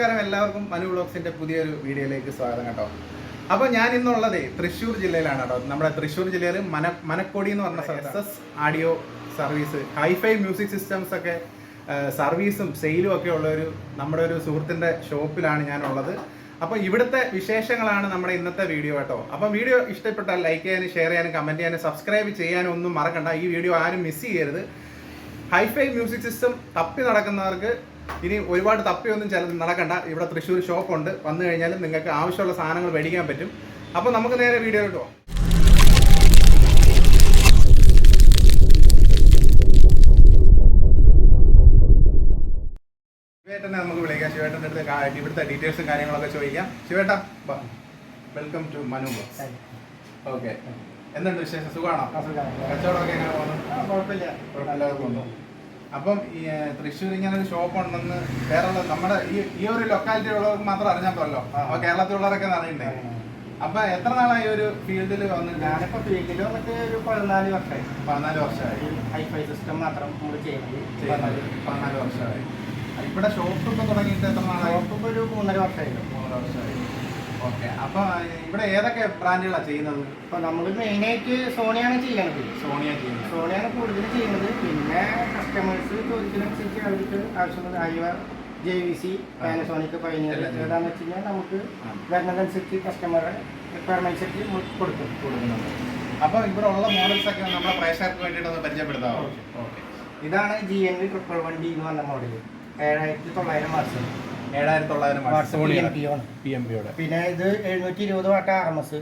നമസ്കാരം എല്ലാവർക്കും മനു ബ്ലോഗ്സിന്റെ പുതിയൊരു വീഡിയോയിലേക്ക് സ്വാഗതം കേട്ടോ. അപ്പോൾ ഞാൻ ഇന്നുള്ളത് തൃശ്ശൂർ ജില്ലയിലാണ് കേട്ടോ. നമ്മുടെ തൃശ്ശൂർ ജില്ലയിൽ മന മനക്കോടി എന്ന് പറഞ്ഞ success audio service hi-fi music systems ഒക്കെ സർവീസും സെയിലും ഒക്കെ ഉള്ള ഒരു നമ്മുടെ ഒരു സുഹൃത്തിന്റെ ഷോപ്പിലാണ് ഞാനുള്ളത്. അപ്പോൾ ഇവിടുത്തെ വിശേഷങ്ങളാണ് നമ്മുടെ ഇന്നത്തെ വീഡിയോ കേട്ടോ. അപ്പോൾ വീഡിയോ ഇഷ്ടപ്പെട്ടാൽ ലൈക്ക് ചെയ്യാനും ഷെയർ ചെയ്യാനും കമന്റ് ചെയ്യാനും സബ്സ്ക്രൈബ് ചെയ്യാനും ഒന്നും മറക്കണ്ട. ഈ വീഡിയോ ആരും മിസ് ചെയ്യരുത്. ഹൈഫൈ മ്യൂസിക് സിസ്റ്റം തപ്പി നടക്കുന്നവർക്ക് ഇനി ഒരുപാട് തപ്പിയൊന്നും ചില നടക്കണ്ട. ഇവിടെ തൃശ്ശൂർ ഷോപ്പുണ്ട്. വന്നു കഴിഞ്ഞാൽ നിങ്ങൾക്ക് ആവശ്യമുള്ള സാധനങ്ങൾ മേടിക്കാൻ പറ്റും. അപ്പോൾ നമുക്ക് നേരെ വീഡിയോ കിട്ടുമോ ശിവേട്ടനെ നമുക്ക് വിളിക്കാം. ശിവേട്ടന്റെ അടുത്ത് ഇവിടുത്തെ ഡീറ്റെയിൽസും കാര്യങ്ങളൊക്കെ ചോദിക്കാം. ശിവേട്ട വെൽക്കം ടു മനു ഓക്കെ എന്തുണ്ട് വിശേഷം? സുഖമാണോ? കച്ചവടമൊക്കെ എങ്ങനെ പോകുന്നു? കുഴപ്പമില്ലാതെ പോകുന്നു. അപ്പം ഈ തൃശ്ശൂർ ഇങ്ങനെ ഒരു ഷോപ്പ് ഉണ്ടെന്ന് കേരള നമ്മുടെ ഈ ഈ ഒരു ലൊക്കാലിറ്റി ഉള്ളവർക്ക് മാത്രം അറിഞ്ഞാൽ പോലോ. അപ്പൊ കേരളത്തിലുള്ളവരൊക്കെ അറിയണ്ടേ? അപ്പൊ എത്ര നാളായി ഒരു ഫീൽഡിൽ വന്നിട്ട് ഞാനിപ്പോ ഫീൽഡിൽ വന്നിട്ട് ഒരു പതിനാല് വർഷമായി പതിനാല് വർഷമായി ഹൈഫൈ സിസ്റ്റം മാത്രം നമ്മൾ ചെയ്യുന്നത് ചെയ്യുന്നത് പതിനാല് വർഷമായി ഇവിടെ ഷോപ്പ് ഇപ്പൊ തുടങ്ങിയിട്ട് എത്ര നാളായി? ഷോപ്പ് ഒരു മൂന്നര വർഷമായിരുന്നു മൂന്നര വർഷമായി ഓക്കെ. അപ്പൊ ഇവിടെ ഏതൊക്കെ ബ്രാൻഡുകളാണ് ചെയ്യുന്നത്? അപ്പൊ നമ്മൾ മെയിനായിട്ട് സോണിയാണ് ചെയ്യണത് സോണിയ ചെയ്യുന്നത്. സോണിയാണ് കൂടുതൽ ചെയ്യുന്നത്. പിന്നെ കസ്റ്റമേഴ്സ് ചോദിക്കുന്നതനുസരിച്ച് അവർക്ക് ആവശ്യമുള്ള Aiwa J V C Panasonic Pioneer ഏതാന്ന് വെച്ച് കഴിഞ്ഞാൽ നമുക്ക്. വരുന്നതനുസരിച്ച് കസ്റ്റമറുടെ റിക്വയർമെന്റ് അനുസരിച്ച് കൊടുക്കും. കൊടുക്കുന്നുണ്ട്. അപ്പൊ ഇവിടെ ഉള്ള മോഡൽസ് ഒക്കെ നമ്മുടെ പ്രേക്ഷകർക്ക് വേണ്ടിയിട്ട് ഒന്ന് പരിചയപ്പെടുത്താം ഓക്കെ. ഇതാണ് G N V triple one D എന്ന് പറഞ്ഞ മോഡൽ ഏഴായിരത്തി തൊള്ളായിരം വാട്സ് ഏഴായിരത്തി തൊള്ളായിരം വാട്സ് പി എം പിയുടെ പിന്നെ ഇത് എഴുന്നൂറ്റി ഇരുപത് വാട്ട് ആർ എം എസ്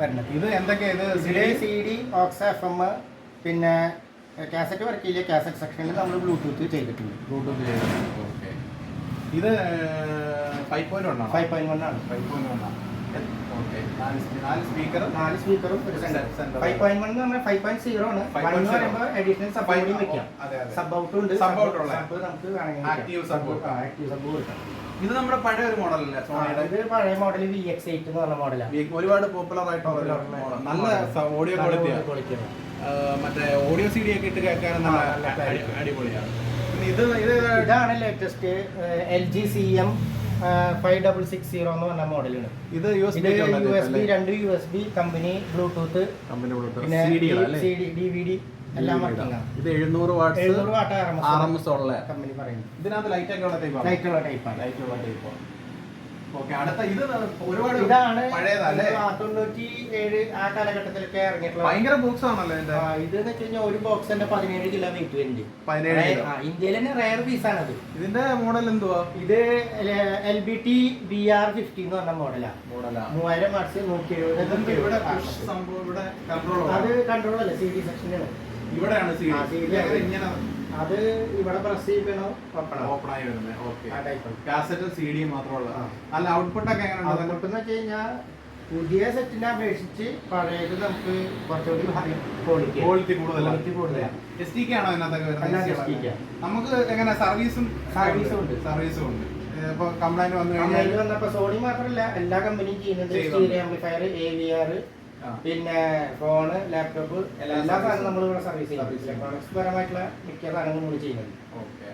വരുന്നത്. ഇത് എന്തൊക്കെയാ ഇത്? C D aux F M പിന്നെ കാസറ്റ് വർക്ക് ചെയ്യില്ല കാസറ്റ് സെക്ഷനിൽ നമ്മൾ ബ്ലൂടൂത്ത് ചെയ്തിട്ടുണ്ട്. ബ്ലൂടൂത്ത് ചെയ്തിട്ടുണ്ട്. ഓക്കെ ഇത് ഫൈവ് പോയിന്റ് ഉണ്ടോ ഫൈവ് പോയിന്റ് വൺ ആണ്. ഫൈവ് പോയിന്റ് വൺ ഓക്കെ നാല് സ്പീ- നാല് സ്പീക്കർ നാല് സ്പീക്കറും ഒരു centre Center. Five point one എന്ന് പറഞ്ഞാൽ ഫൈവ് പോയിന്റ് സീറോ ആണ്. 5.0. വൺ എന്ന് പറയുമ്പോൾ അഡീഷണൽ സബ് Five- വെക്കാം. സബ് ഔട്ടും ഉണ്ട്. ഉള്ള. സബ് നമുക്ക്. ആക്റ്റീവ് സബ് കൊടുക്കാം. ഇത് നമ്മുടെ പഴയ ഒരു മോഡലല്ലേ സോണിയുടെ ഇത് പഴയ മോഡൽ വി എക്സ് എയ്റ്റ് എന്ന് പറഞ്ഞ മോഡലാണ് ഒരുപാട് പോപ്പുലർ ആയിട്ടുള്ള നല്ല ഓഡിയോ ക്വാളിറ്റിയാണ് മറ്റേ ഓഡിയോ സി ഡി ഒക്കെ ഇട്ട് കേൾക്കാൻ നല്ല അടിപൊളിയാണ്. ഇത് ഇതാണ് latest L G C M five double six zero എന്ന് പറഞ്ഞ മോഡലാണ്. ഇത് U S U S B രണ്ട് U S B company Bluetooth പിന്നെ സി ഡി വി ഡി എല്ലാം വർക്കിംഗ് ഇത് എഴുന്നൂറ് വാട്ട്സ് എഴുന്നൂറ് വാട്ട് ആർ എം എസ് ഉള്ള കമ്പനി പറയുന്നത്. ഇതിനകത്ത് ലൈറ്റ് ഒക്കെ ഉള്ള ടൈപ്പ് ലൈറ്റ് ഉള്ള ടൈപ്പാണ് ലൈറ്റ് ഉള്ള ടൈപ്പ് ഓക്കെ അടുത്ത ഇത് ഒരുപാട് ഇതാണ് പഴയതല്ലേ? തൊണ്ണൂറ്റി ഏഴ് ആ കാലഘട്ടത്തിലൊക്കെ ഇറങ്ങിയിട്ടുള്ള ഭയങ്കര ബോക്സ് ആണല്ലോ ആ, ഇത് എന്ന് വെച്ച് കഴിഞ്ഞാൽ ഒരു ബോക്സ് തന്നെ പതിനേഴ് കിലോ വെയിറ്റ് വരുന്നുണ്ട് പതിനേഴ് ഇന്ത്യയിൽ തന്നെ റയർ പീസ് ആണത്. ഇതിന്റെ മോഡൽ എന്തുവാ? ഇത് L B T B R fifty എന്ന് പറഞ്ഞ മോഡലാണ് മോഡലാണ് മൂവായിരം വാട്സ് നൂറ്റി എഴുപത് ഇവിടെ സംഭവം ഇവിടെ കൺട്രോൾ അത് കൺട്രോൾ അല്ല സി ഡി സെക്ഷനാണ് ഇവിടെയാണ് സി ഡി ഇങ്ങനെ അത് ഇവിടെ പ്രസ് ചെയ്യണോ ഓപ്പൺ ആയി വരുന്നത്. ഓക്കെ. കാസറ്റ് സി ഡി മാത്രമുള്ള. അല്ല ഔട്ട്പുട്ട് ഒക്കെ എങ്ങനെയുണ്ട്? ഔട്ട്പുട്ട് എന്ന് വെച്ച് കഴിഞ്ഞാൽ പുതിയ സെറ്റിനെ അപേക്ഷിച്ച് പഴയത് നമുക്ക് കുറച്ചുകൂടി ക്വാളിറ്റി ക്വാളിറ്റി കൂടുതലാണ്. എസ് ടി ആണോ അതിനകത്തൊക്കെ നമുക്ക് എങ്ങനെ സർവീസും സർവീസും ഉണ്ട്. സർവീസും ഉണ്ട്. ഇപ്പൊ കംപ്ലൈന്റ് വന്നു കഴിഞ്ഞാൽ വന്നപ്പോ സോണി മാത്രമല്ല എല്ലാ കമ്പനിയും ചെയ്യുന്നുണ്ട്. Stereo amplifier A V R. പിന്നെ ഫോണ് ലാപ്ടോപ്പ് എല്ലാ സാധനവും നമ്മൾ ഇവിടെ സർവീസ് ചെയ്യും Service ചെയ്യും. ഇലക്ട്രോണിക്സ് പരമായിട്ടുള്ള മിക്ക സാധനങ്ങളും നമ്മൾ ചെയ്യുന്നുണ്ട്. ഓക്കെ.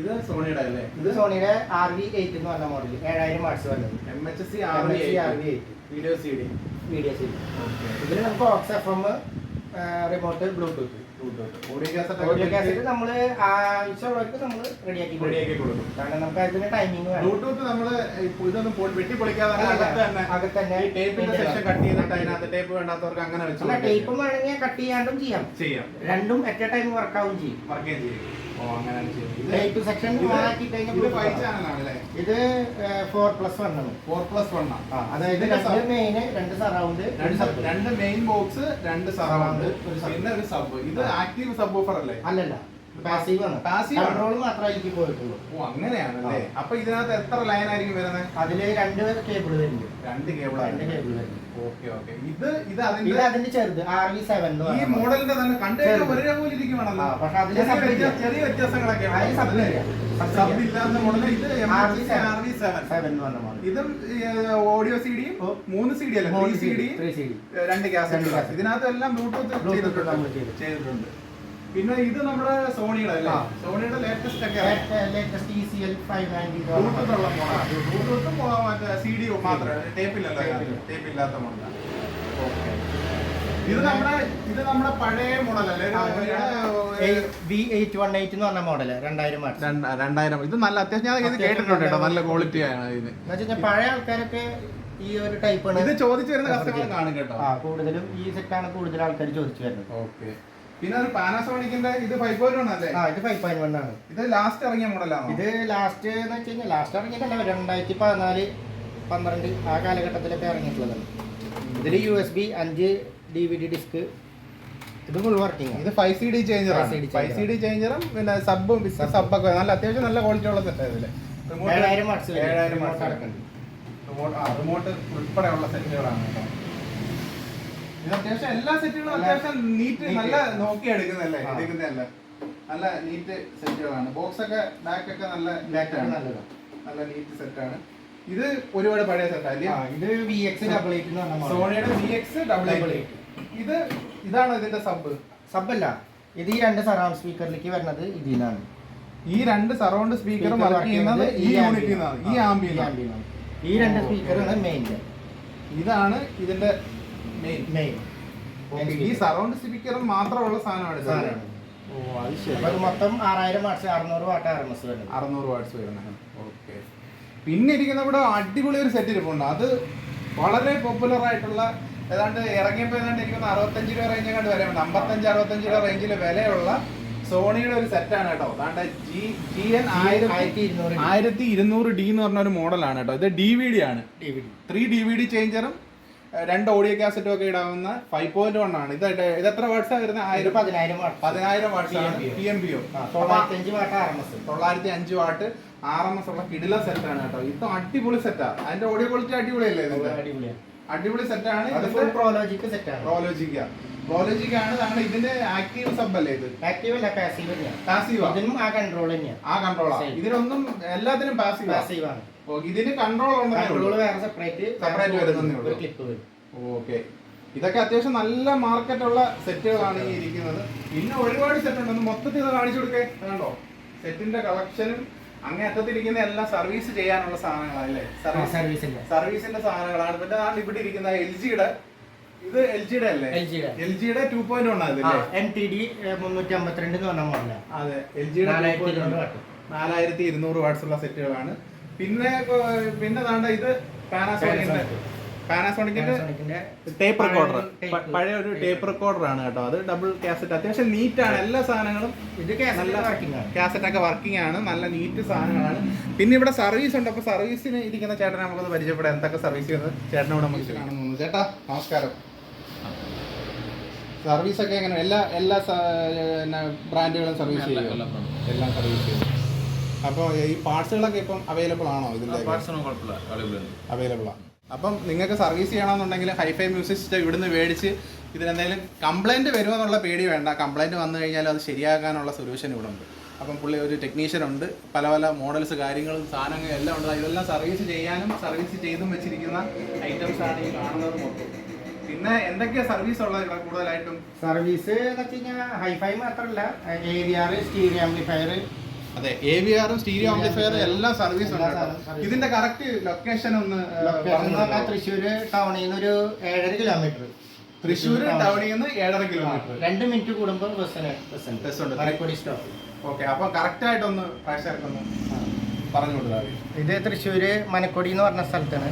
ഇത് സോണിയുടെ അല്ലേ? ഇത് സോണിയുടെ ആർ വി എയ്റ്റ് എന്ന് പറഞ്ഞ മോഡൽ ഏഴായിരം വാട്സ് വരുന്നത് M H C R V R V eight video C D video C okay. ഇതിൽ നമുക്ക് aux F M remote Bluetooth audio cassette നമ്മൾ ആവശ്യമുള്ളവർക്ക് നമ്മൾ റെഡിയാക്കി റെഡിയാക്കി കൊടുക്കും. കാരണം നമുക്ക് അതിന് ടൈമിംഗ് ബ്ലൂടൂത്ത് നമ്മൾ ഇതൊന്നും വെട്ടി പൊളിക്കാതെ അകത്ത് തന്നെ. ഈ ടേപ്പിന്റെ സെക്ഷൻ കട്ട് ചെയ്തിട്ട് അതിനകത്ത് ടേപ്പ് വേണ്ടാത്തവർക്ക് അങ്ങനെ വെച്ച് അല്ല ടേപ്പ് ടേപ്പും വേണമെങ്കിൽ കട്ട് ചെയ്യാണ്ടും ചെയ്യാം. ചെയ്യാം. രണ്ടും അറ്റ് എ ടൈം വർക്ക് ആവും ചെയ്യും. വർക്കേം ചെയ്യും ഓ അങ്ങനെ ടേപ്പ് സെക്ഷൻ ഇത് ആക്കി കഴിഞ്ഞാൽ ഇത് ഫൈവ് Bluetooth അല്ലേ ഇത് ഫോർ പ്ലസ് വൺ ആണ്. ഫോർ പ്ലസ് വൺ ആണ്. അതായത് രണ്ട് മെയിൻ രണ്ട് സറൗണ്ട് രണ്ട് മെയിൻ ബോക്സ് രണ്ട് സറൗണ്ട്. പിന്നെ ഒരു സബ് ഇത് ആക്റ്റീവ് സബ് ഓഫർ അല്ലേ? അല്ലല്ല. പാസീവ് Passive ആണ്. കൺട്രോൾ മാത്രമേ എനിക്ക് പോയിട്ടുള്ളൂ. ഓ അങ്ങനെയാണല്ലേ? അപ്പൊ ഇതിനകത്ത് എത്ര ലൈൻ ആയിരിക്കും വരുന്നത് അതിൽ രണ്ട് കേബിൾ വരുന്നുണ്ട്. രണ്ട് കേബിൾ രണ്ട് കേബിൾ വരുന്നുണ്ട്. Okay okay. ഇത് ഇത് ഇത് അതിന്റെ അതിന്റെ ചെറുത് ആർ വി സെവൻ ഈ മോഡലിന്റെ തന്നെ കണ്ടു ഒരേ പോലെ ഇരിക്കുവാണല്ലോ. പക്ഷെ അതിൽ ചെറിയ വ്യത്യാസങ്ങളൊക്കെ. Sub സബ് ഇല്ലാത്ത മോഡൽ ഇത് RV7. R V seven seven എന്ന് പറഞ്ഞ മോഡൽ ഇതും ഓഡിയോ സി ഡിയും. മൂന്ന് സി ഡി അല്ല? ത്രീ സി ഡി രണ്ട് കാസറ്റ് ഇതിനകത്ത് എല്ലാം ബ്ലൂടൂത്ത് ചെയ്തിട്ടുണ്ട്. ചെയ്തിട്ടുണ്ട്. പിന്നെ ഇത് നമ്മുടെ സോണിയുടെ അല്ലേ സോണിയുടെ ലേറ്റസ്റ്റ് ഒക്കെ. Latest E C L five ninety ബ്ലൂടൂത്തുള്ള മോഡലാണ് ബ്ലൂടൂത്തും മറ്റേ സി ഡി മാത്രമേ ടേപ്പില്ലല്ലോ ടേപ്പില്ലാത്ത ടേപ്പ് ഇല്ലാത്ത മോഡലാണ് ഓക്കെ ഇത് നമ്മുടെ ഇത് നമ്മുടെ പഴയ മോഡലല്ലേ വി എയ്റ്റ് വൺ എയ്റ്റ് എന്ന് പറഞ്ഞ മോഡൽ രണ്ടായിരം രണ്ടായിരം ഇത് നല്ല അത്യാവശ്യം ഞാൻ ഇത് കേട്ടിട്ടുണ്ട് കേട്ടോ. നല്ല ക്വാളിറ്റി ആണ് ഇതിന് പഴയ ആൾക്കാരൊക്കെ ഈ ഒരു ടൈപ്പ് ആണ്. ഇത് ചോദിച്ചു വരുന്ന കസ്റ്റമർ കാണും കേട്ടോ. കൂടുതലും ഈ സെറ്റാണ് കൂടുതൽ ആൾക്കാർ ചോദിച്ചു വരുന്നത്. ഓക്കെ പിന്നെ ഒരു പാനാസോണിക്കിന്റെ ഇത് ഫൈവ് പോയിന്റ് വൺ അല്ലേ? ആ ഇത് ഫൈവ് പോയിന്റ് വൺ ആണ്. ഇത് ലാസ്റ്റ് ഇറങ്ങിയ മോഡലാണ് ഇത് ലാസ്റ്റ് എന്ന് വെച്ച് കഴിഞ്ഞാൽ ലാസ്റ്റ് ഇറങ്ങിയിട്ടല്ല രണ്ടായിരത്തി പതിനാല് പന്ത്രണ്ട് ആ കാലഘട്ടത്തിലൊക്കെ ഇറങ്ങിയിട്ടുള്ളതാണ് ഇതിൽ യു എസ് ബി അഞ്ച് ഡി വി ഡി ഡിസ്ക് ഇത് ഫുൾ വർക്കിംഗ് ഇത് ഫൈവ് സി ഡി ചേഞ്ചറാണ് 5CD ഫൈവ് സി ഡി ചേഞ്ചറും പിന്നെ സബും സബൊക്കെ നല്ല അത്യാവശ്യം നല്ല ക്വാളിറ്റി ഉള്ള സെറ്റ് ആയതില്ലേ Remote- ഏഴായിരം വാട്ട്സ് ഏഴായിരം അടക്കുന്നുണ്ട് റിമോട്ട് റിമോട്ട് ഉൾപ്പെടെയുള്ള സെറ്റുകളാണ് കേട്ടോ. ഇത് അത്യാവശ്യം എല്ലാ സെറ്റുകളും അത്യാവശ്യം നീറ്റ് നല്ല നോക്കി എടുക്കുന്നല്ലേ. എടുക്കുന്നതല്ല? നല്ല നീറ്റ് സെറ്റുകളാണ്. ബോക്സ് ഒക്കെ ബാക്ക് ഒക്കെ നല്ല ആണ്. നല്ല നീറ്റ് സെറ്റാണ്. ഇത് ഒരുപാട് പഴയ സെറ്റ് അല്ലേ? ഇത് വി എക്സ് ഡബിൾ എയ്റ്റ്. സോണിയുടെ വി എക്സ് ഡബിൾ Double ഇത് ഇതാണ് ഇതിന്റെ സബ് സബല്ല ഇത് ഈ രണ്ട് സറൗണ്ട് സ്പീക്കറിലേക്ക് വരുന്നത് ഇതിനാണ് ഈ രണ്ട് സറൗണ്ട് സ്പീക്കറും വർക്ക് ചെയ്യുന്നത് ഈ യൂണിറ്റിൽ നിന്നാണ് ഈ ആ, ആംബിയിൽ ഈ രണ്ട് സ്പീക്കറാണ് മെയിൻ ഇതാണ് ഇതിന്റെ മെയിൻ ഈ സറൗണ്ട് സ്പീക്കർ മാത്രമുള്ള സാധനമാണ് സാധനമാണ്. ഓ അത് ശരി. ഇത് മൊത്തം ആറായിരം വാട്ട്സ് അറുന്നൂറ് വാട്ട് ആർ എം എസ് വരുന്നത്. അറുന്നൂറ് വാട്ട്സ് വരുന്നത്. ഓക്കെ പിന്നെ ഇരിക്കുന്ന ഇവിടെ അടിപൊളി ഒരു സെറ്റ് ഇരിപ്പുണ്ട്. അത് വളരെ പോപ്പുലർ ആയിട്ടുള്ള ഏതാണ്ട് ഇറങ്ങിയപ്പോൾ ഏതാണ്ട് ഇരിക്കുന്ന അറുപത്തഞ്ച് രൂപ റേഞ്ച് കണ്ട് വിലയുണ്ട് അമ്പത്തഞ്ച് അറുപത്തഞ്ച് രൂപ റേഞ്ചിൽ വിലയുള്ള സോണിയുടെ ഒരു സെറ്റാണ് കേട്ടോ. അതാണ്ട് ജി ജി എൻ ആയിരത്തി ഇരുന്നൂറ് ഡി എന്ന് പറഞ്ഞ ഒരു മോഡലാണ് കേട്ടോ. ഇത് ഡി വി ഡി ആണ്. ത്രീ ഡി വി ഡി ചേഞ്ചറും രണ്ട് ഓഡിയോ കാസറ്റും ഒക്കെ ഇടാവുന്ന ഫൈവ് പോയിന്റ് വൺ ആണ്. ഇത് ഇത് എത്ര വാട്ട്സാണ് വരുന്നത് ആയിരം? പതിനായിരം പതിനായിരം ആണ്. PMBO. P M P O തൊള്ളായിരത്തി അഞ്ച് വാട്ട് ആർ എം എസ് ഉള്ള കിടില സെറ്റാണ് കേട്ടോ. ഇത് അടിപൊളി സെറ്റാ അതിന്റെ ഓഡിയോ ക്വാളിറ്റി അടിപൊളിയല്ലേ അടിപൊളിയാണ് അടിപൊളി സെറ്റാണ് പ്രോലോജിക്ക് സെറ്റാണ് പ്രോലോജിക്ക ആണ്. ഇതിന്റെ ആക്റ്റീവ് സബ് അല്ലേ ഇത്? ആക്റ്റീവ് അല്ല പാസീവ് പാസീവ് ഇതിനും ആ കൺട്രോൾ തന്നെയാണ് ആ കൺട്രോളാണ്. ഇതിനൊന്നും എല്ലാത്തിനും പാസീവാ പാസീവ് ആണ്. ഇതിന് കൺട്രോൾ കൺട്രോൾ വേറെ സെപ്പറേറ്റ് സെപ്പറേറ്റ് വരുന്നതേ ഉള്ളൂ. ഒരു ക്ലിപ്പ് വരും. ഓക്കെ ഇതൊക്കെ അത്യാവശ്യം നല്ല മാർക്കറ്റുള്ള സെറ്റുകളാണ് ഈ ഇരിക്കുന്നത്. പിന്നെ ഒരുപാട് സെറ്റ് ഉണ്ട് മൊത്തത്തിൽ ഇത് കാണിച്ചു കൊടുക്കേ. കണ്ടോ? സെറ്റിന്റെ കളക്ഷനും അങ്ങേ അറ്റത്തിരിക്കുന്ന എല്ലാം സർവീസ് ചെയ്യാനുള്ള സാധനങ്ങളല്ലേ സർവീസ് സർവീസിന്റെ സർവീസിന്റെ സാധനങ്ങളാണ്. പിന്നെ ആണ് ഇവിടെ ഇരിക്കുന്ന എൽ ജിയുടെ ഇത് എൽ ജിയുടെ അല്ലേ. എൽ ജിയുടെ ടു പോയിന്റ് വൺ അതില്ലേ എം ടി ഡി മുന്നൂറ്റി അമ്പത്തിരണ്ട് എന്ന് പറഞ്ഞ. മോഡലാണ് അതെ എൽ ജിയുടെ നാലായിരത്തി ഇരുന്നൂറ് വാട്സ് നാലായിരത്തി ഇരുന്നൂറ് വാട്ട്സ് ഉള്ള സെറ്റുകളാണ് പിന്നെ പിന്നെ താണ്ട ഇത് പാനാസോണിക്കിന്റെ പാനാസോണിക്കിന്റെ ടേപ്പ് റെക്കോർഡർ പഴയ ഒരു ടേപ്പ് റെക്കോർഡർ ആണ് കേട്ടോ. അത് ഡബിൾ കാസറ്റ് അത്യാവശ്യം നീറ്റ് ആണ്. എല്ലാ സാധനങ്ങളും ഇത് നല്ല. കാസറ്റ് ഒക്കെ വർക്കിംഗ് ആണ്. നല്ല നീറ്റ് സാധനങ്ങളാണ്. പിന്നെ ഇവിടെ സർവീസ് ഉണ്ട്. അപ്പൊ സർവീസിന് ഇരിക്കുന്ന ചേട്ടനെ നമുക്കൊന്ന് പരിചയപ്പെടാം. എന്തൊക്കെ സർവീസ് ചെയ്യുന്നത്? ചേട്ടനോട് നമുക്ക് കാണുന്നു ചേട്ടാ നമസ്കാരം. സർവീസ് ഒക്കെ എങ്ങനെ? എല്ലാ എല്ലാ ബ്രാൻഡുകളും സർവീസ് ചെയ്യും എല്ലാം സർവീസ് ചെയ്യും അപ്പോൾ ഈ പാർട്സുകളൊക്കെ ഇപ്പം അവൈലബിൾ ആണോ ഇതിന്റെ പാർട്സൊന്നും കുഴപ്പമില്ല. അവൈലബിൾ അവൈലബിൾ ആണ്. അപ്പം നിങ്ങൾക്ക് സർവീസ് ചെയ്യണമെന്നുണ്ടെങ്കിൽ ഹൈഫൈ മ്യൂസിക് സിസ്റ്റം ഇവിടുന്ന് മേടിച്ച് ഇതിനെന്തെങ്കിലും കംപ്ലൈന്റ് വരുമെന്നുള്ള പേടി വേണ്ട. കംപ്ലൈന്റ് വന്നു കഴിഞ്ഞാൽ അത് ശരിയാക്കാനുള്ള സൊല്യൂഷൻ ഇവിടെ ഉണ്ട് അപ്പം പുള്ളി ഒരു ടെക്നീഷ്യൻ ഉണ്ട്. പല പല മോഡൽസ് കാര്യങ്ങളും സാധനങ്ങളും എല്ലാം ഉണ്ട്. ഇതെല്ലാം സർവീസ് ചെയ്യാനും സർവീസ് ചെയ്തും വെച്ചിരിക്കുന്ന ഐറ്റംസ് ആണ് ഈ കാണുന്നത് മൊത്തം. പിന്നെ എന്തൊക്കെയാണ് സർവീസ് ഉള്ളത് ഇവിടെ കൂടുതലായിട്ടും? സർവീസ് എന്ന് വെച്ച് കഴിഞ്ഞാൽ ഹൈഫൈ മാത്രമല്ല ഏരിയാറ് സ്റ്റീരിയോ ആംപ്ലിഫയർ അതെ എ വി ആറും സ്റ്റീരിയോ ആംപ്ലിഫയർ എല്ലാം സർവീസ് ഇതിന്റെ കറക്റ്റ് ലൊക്കേഷൻ ഒന്ന്? തൃശ്ശൂര് ടൗണിൽ നിന്ന് ഒരു ഏഴര കിലോമീറ്റർ തൃശ്ശൂർ ടൗണിൽ നിന്ന് ഏഴര കിലോമീറ്റർ രണ്ട് മിനിറ്റ് കൂടുമ്പോൾ ബസ്സിന് ബസ് ഉണ്ട്. മരക്കൊടി സ്റ്റോപ്പ് ഓക്കെ അപ്പൊ കറക്റ്റ് ആയിട്ടൊന്ന് പ്രേക്ഷകർക്കൊന്ന് പറഞ്ഞു ഇത് തൃശ്ശൂര് മനക്കൊടി എന്ന് പറഞ്ഞ സ്ഥലത്താണ്.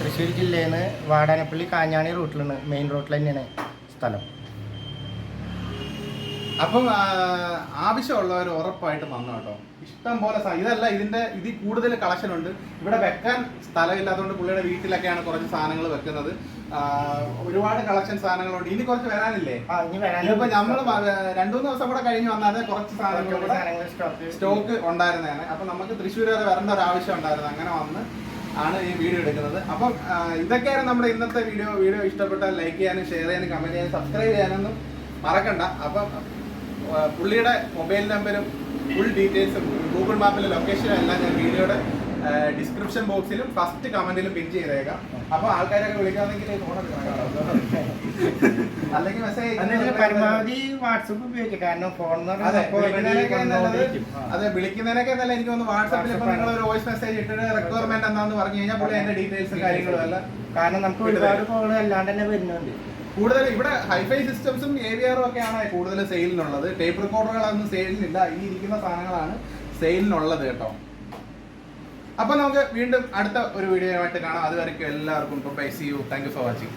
തൃശ്ശൂർ ജില്ലയിൽ നിന്ന് വാടാനപ്പള്ളി കാഞ്ഞാണി റൂട്ടിലാണ് മെയിൻ റോട്ടിൽ തന്നെയാണ് സ്ഥലം. അപ്പം ആവശ്യമുള്ളവർ ഉറപ്പായിട്ട് വന്നു കേട്ടോ. ഇഷ്ടം പോലെ ഇതല്ല ഇതിന്റെ ഇതിൽ കൂടുതൽ കളക്ഷൻ ഉണ്ട്. ഇവിടെ വെക്കാൻ സ്ഥലമില്ലാത്തതുകൊണ്ട് പുള്ളിയുടെ വീട്ടിലൊക്കെയാണ് കുറച്ച് സാധനങ്ങൾ വെക്കുന്നത്. ഒരുപാട് കളക്ഷൻ സാധനങ്ങളുണ്ട്. ഇനി കുറച്ച് വരാനില്ലേ? ഇപ്പൊ നമ്മൾ രണ്ടു മൂന്ന് ദിവസം കൂടെ കഴിഞ്ഞ് വന്നാൽ കുറച്ച് സാധനങ്ങൾ സ്റ്റോക്ക് ഉണ്ടായിരുന്നതാണ്. അപ്പൊ നമുക്ക് തൃശ്ശൂർ വരെ വരേണ്ട ഒരു ആവശ്യം ഉണ്ടായിരുന്നു. അങ്ങനെ വന്ന് ആണ് ഈ വീഡിയോ എടുക്കുന്നത്. അപ്പം ഇതൊക്കെയാണ് നമ്മുടെ ഇന്നത്തെ വീഡിയോ. വീഡിയോ ഇഷ്ടപ്പെട്ടാൽ ലൈക്ക് ചെയ്യാനും ഷെയർ ചെയ്യാനും കമന്റ് ചെയ്യാനും സബ്സ്ക്രൈബ് ചെയ്യാനൊന്നും മറക്കണ്ട. അപ്പം പുള്ളിയുടെ മൊബൈൽ നമ്പരും ഫുൾ ഡീറ്റെയിൽസും ഗൂഗിൾ മാപ്പിലെ ലൊക്കേഷനും എല്ലാം ഞാൻ വീഡിയോയുടെ ഡിസ്ക്രിപ്ഷൻ ബോക്സിലും ഫസ്റ്റ് കമന്റിലും പിൻ ചെയ്തേക്കാം. അപ്പൊ ആൾക്കാരൊക്കെ വിളിക്കാമെങ്കിൽ അല്ലെങ്കിൽ മെസ്സേജ് അതെന്ന് പരമാവധി വാട്സപ്പ് ഉപയോഗിക്കുക കാരണം ഫോൺ. അതെ വിളിക്കുന്നതിനൊക്കെ നല്ല എനിക്ക് ഒന്ന് വാട്സാപ്പിൽ ഇപ്പൊ നിങ്ങൾ ഒരു വോയിസ് മെസ്സേജ് ഇട്ടിട്ട് റിക്വയർമെന്റ് എന്താന്ന് പറഞ്ഞു കഴിഞ്ഞാൽ പുള്ളി അതിന്റെ ഡീറ്റെയിൽസും കാര്യങ്ങളും അല്ല കാരണം നമുക്ക് ഒരുപാട് കോൾ അല്ലാണ്ട് തന്നെ വരുന്നുണ്ട്. കൂടുതൽ ഇവിടെ ഹൈഫൈ സിസ്റ്റംസും എ വി ആറും ഒക്കെയാണ് കൂടുതൽ സെയിലിനുള്ളത് ടേപ്പ് റെക്കോർഡറുകളൊന്നും സെയിലിനില്ല ഈ ഇരിക്കുന്ന സാധനങ്ങളാണ് സെയിലിനുള്ളത് കേട്ടോ. അപ്പൊ നമുക്ക് വീണ്ടും അടുത്ത ഒരു വീഡിയോ ആയിട്ട് കാണാം. അതുവരെയ്ക്കും എല്ലാവർക്കും bye see you thank you for watching